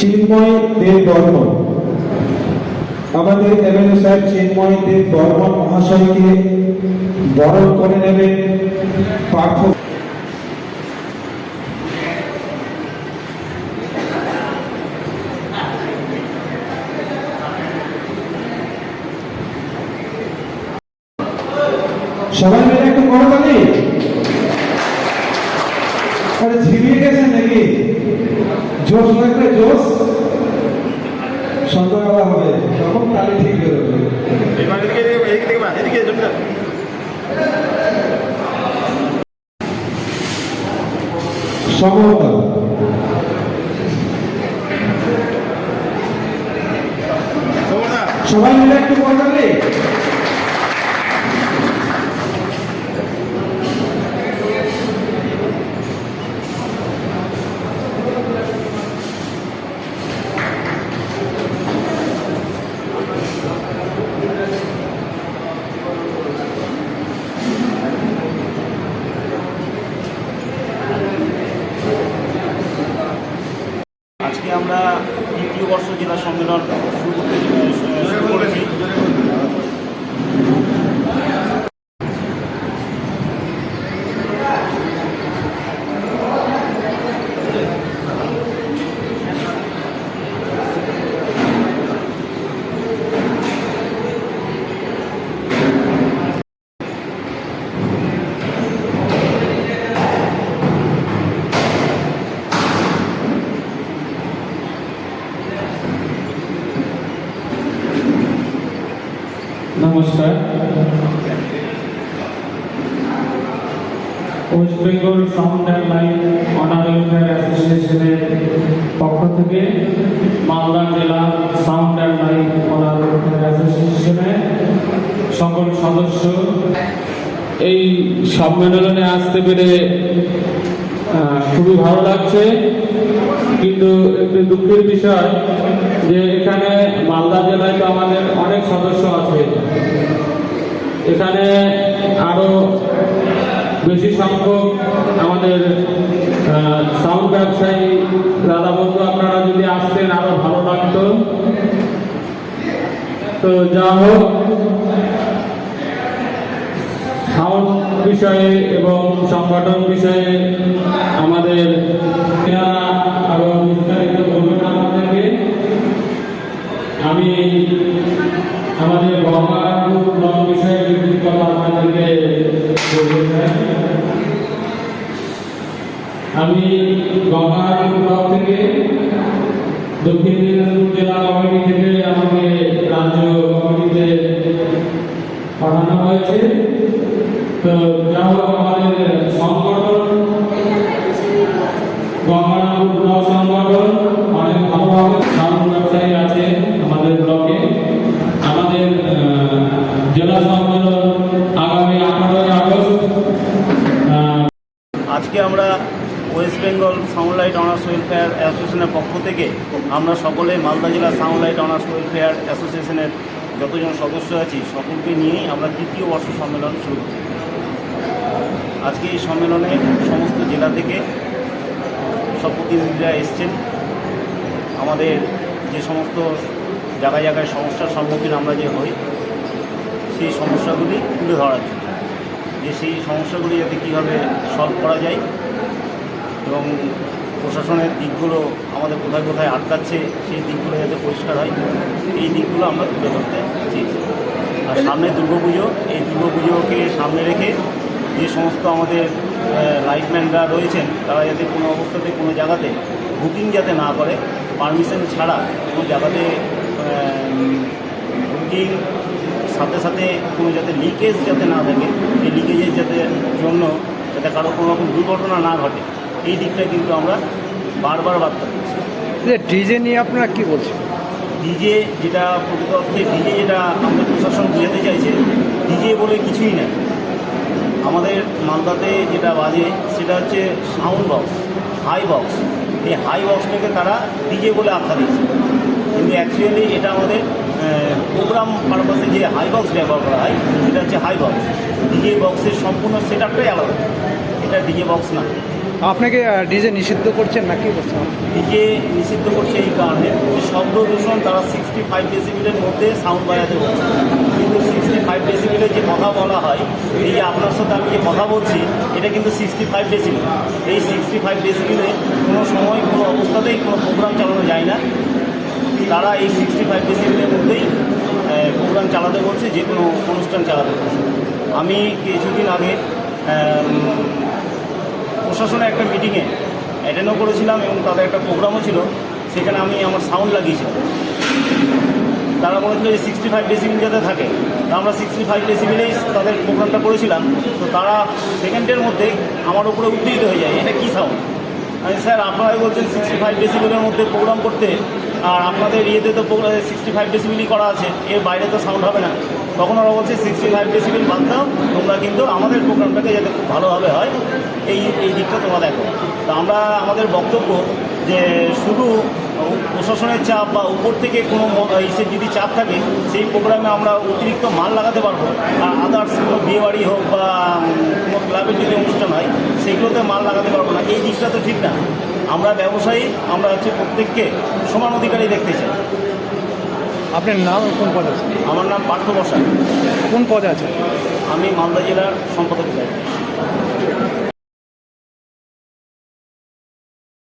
চিন্ময় দেব বর্মন আমাদের এমএলএ সাহেব চিন্ময় দেব বর্মন মহাশয়কে বরণ করে নেবেন। পার্থ সবাই মিলে একটু আরে ঝিমিয়ে গেছে নাকি? জোশ লাগবে জোশ। সন্ধ্যাবেলা হবে। তখন তালি ঠিক বেরোবে সমতা। সবাই মিলে একটু করতালি আজকে আমরা দ্বিতীয় বর্ষ জেলা সম্মেলন শুরু করতে শুরু করেছি নমস্কার। West Bengal sound and light owner welfare অ্যাসোসিয়েশনের পক্ষ থেকে মালদা জেলা sound and light owner welfare অ্যাসোসিয়েশনের সকল সদস্য, এই সম্মেলনে আসতে পেরে খুবই ভালো লাগছে। কিন্তু একটু দুঃখের বিষয় যে এখানে মালদা জেলায় তো আমাদের অনেক সদস্য আছে। এখানে আরও বেশি সংখ্যক আমাদের সাউন্ড ব্যবসায়ী দাদা বন্ধু আপনারা যদি আসতেন আরও ভালো লাগতো। তো যা হোক, সাউন্ড বিষয়ে এবং সংগঠন বিষয়ে আমাদের আমি আমাদের গঙ্গারামপুর ব্লক বিষয়ে কিছু কথা আপনাদেরকে বলতে চাই। আমি গঙ্গারামপুর ব্লক থেকে দক্ষিণ দিনাজপুর জেলা কমিটি থেকে আমাকে রাজ্য কমিটিতে পাঠানো হয়েছে। তো যা হোক, আমাদের থেকে আমরা সকলে মালদা জেলা সাউন্ড লাইট অনার্স ওয়েলফেয়ার অ্যাসোসিয়েশনের যতজন সদস্য আছি, সকলকে নিয়েই আমরা তৃতীয় বর্ষ সম্মেলন শুরু করি আজকে এই সম্মেলনে সমস্ত জেলা থেকে সব প্রতিনিধিরা এসছেন। আমাদের যে সমস্ত জায়গায় জায়গায় সমস্যার সম্মুখীন আমরা যে হই, সেই সমস্যাগুলি তুলে ধরার জন্য। যে সেই সমস্যাগুলি যাতে কীভাবে সলভ করা যায় এবং প্রশাসনের দিকগুলো আমাদের কোথায় কোথায় আটকাচ্ছে, সেই দিকগুলো যাতে পরিষ্কার হয়, এই দিকগুলো আমরা তুলে ধরতে চেয়েছি। আর সামনে দুর্গাপুজো, এই দুর্গাপুজোকে সামনে রেখে যে সমস্ত আমাদের লাইটম্যানরা রয়েছেন, তারা যাতে কোনো অবস্থাতে, কোনো জায়গাতে বুকিং যাতে না করে, পারমিশন ছাড়া কোনো জায়গাতে বুকিং, সাথে সাথে কোনো যাতে লিকেজ যাতে না থাকে, এই লিকেজের যাতে জন্য যাতে কারও কোনো রকম দুর্ঘটনা না ঘটে এই দিকটা কিন্তু আমরা বারবার বার্তা দিচ্ছি। ডিজে নিয়ে আপনারা কি বলছেন? ডিজে যেটা প্রকৃত অর্থে ডিজে যেটা আমাদের প্রশাসন বোঝাতে চাইছে ডিজে বলে কিছুই নেই। আমাদের মালদাতে যেটা বাজে সেটা হচ্ছে সাউন্ড বক্স হাই বক্স এই হাই বক্সটাকে তারা ডিজে বলে আখ্যা দিচ্ছে কিন্তু অ্যাকচুয়ালি এটা আমাদের প্রোগ্রাম পারপাসে যে হাই বক্স ব্যবহার করা হয় এটা হচ্ছে হাই বক্স ডিজে বক্সের সম্পূর্ণ সেট আপটাই আলাদা। এটা ডিজে বক্স না। আপনাকে ডিজে নিষিদ্ধ করছেন না কি করছেন ডিজে নিষিদ্ধ করছে এই কারণে যে শব্দ দূষণ তারা সিক্সটি ফাইভ ডেসিবিলের মধ্যে সাউন্ড বাজাতে বলছে। কিন্তু সিক্সটি ফাইভ ডেসিবিলের যে কথা বলা হয় এই যে আপনার সাথে আমি যে কথা বলছি এটা কিন্তু সিক্সটি ফাইভ ডেসিবিল এই সিক্সটি ফাইভ ডেসিবিলে কোনো সময় কোনো অবস্থাতেই কোনো প্রোগ্রাম চালানো যায় না। তারা এই সিক্সটি ফাইভ ডেসিবিলের মধ্যেই প্রোগ্রাম চালাতে বলছে যে কোনো অনুষ্ঠান চালাতে বলছে। আমি কিছুদিন আগে আম, প্রশাসনের একটা মিটিংয়ে অ্যাটেন্ডও করেছিলাম এবং তাদের একটা প্রোগ্রামও ছিল সেখানে আমি আমার সাউন্ড লাগিয়েছিলাম তারা বলেছিল যে সিক্সটি ফাইভ ডেসিবিল যাতে থাকে। তা আমরা সিক্সটি ফাইভ ডেসিবিলেই তাদের প্রোগ্রামটা করেছিলাম। তো তারা সেকেন্ডের মধ্যে আমার উপরে উত্তেজিত হয়ে যায়। এটা কী সাউন্ড আমি স্যার আপনারাই বলছেন সিক্সটি ফাইভ ডেসিবিলের মধ্যে প্রোগ্রাম করতে আর আপনাদের ইয়েতে তো সিক্সটি ফাইভ ডেসিবিলই করা আছে, এর বাইরে তো সাউন্ড হবে না। তখন ওরা বলছে সিক্সটি ফাইভ ডেসিবিল বাদ দাও, তোমরা কিন্তু আমাদের প্রোগ্রামটাকে যাতে খুব ভালোভাবে হয়, এই এই দিকটা তোমরা দেখো। তা আমরা, আমাদের বক্তব্য যে শুধু প্রশাসনের চাপ বা উপর থেকে কোনো ইসের যদি চাপ থাকে, সেই প্রোগ্রামে আমরা অতিরিক্ত মাল লাগাতে পারব। আর আদার্স কোনো বিয়েবাড়ি হোক বা কোনো ক্লাবের যদি অনুষ্ঠান হয় সেগুলোতে মাল লাগাতে পারব না। এই দিকটা তো ঠিক না। আমরা ব্যবসায়ী আমরা হচ্ছে প্রত্যেককে সমান অধিকারী দেখতে চাই। আপনার নাম কোন পদ আছে? আমার নাম পার্থ বসাক। কোন পদে আছে আমি মালদা জেলার সম্পাদক।